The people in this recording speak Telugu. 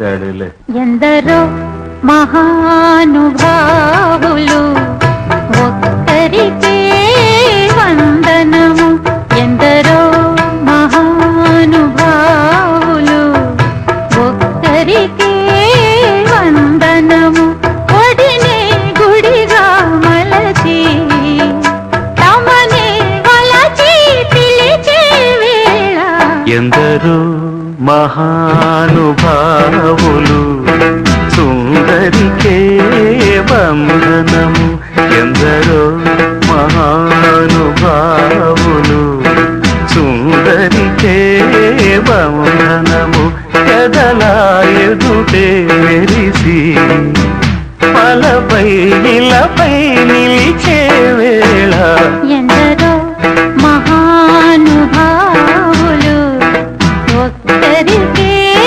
సరేలే ఎందరో మహానుభావులు ఒక్కరికే వందనము. ఎందరో మహానుభావులు ఒక్కరికే వందనము. ఒడినే గుడిగా మలచి తమనే వలచి పిలిచే వేళ ఎందరో మహానుభావులు సుందరికే బంధనము ఎందరో మహానుభావులు సుందరికే బంధనము కదలా ఎదుటే మెరిసి పలపై నిలపై నిల ter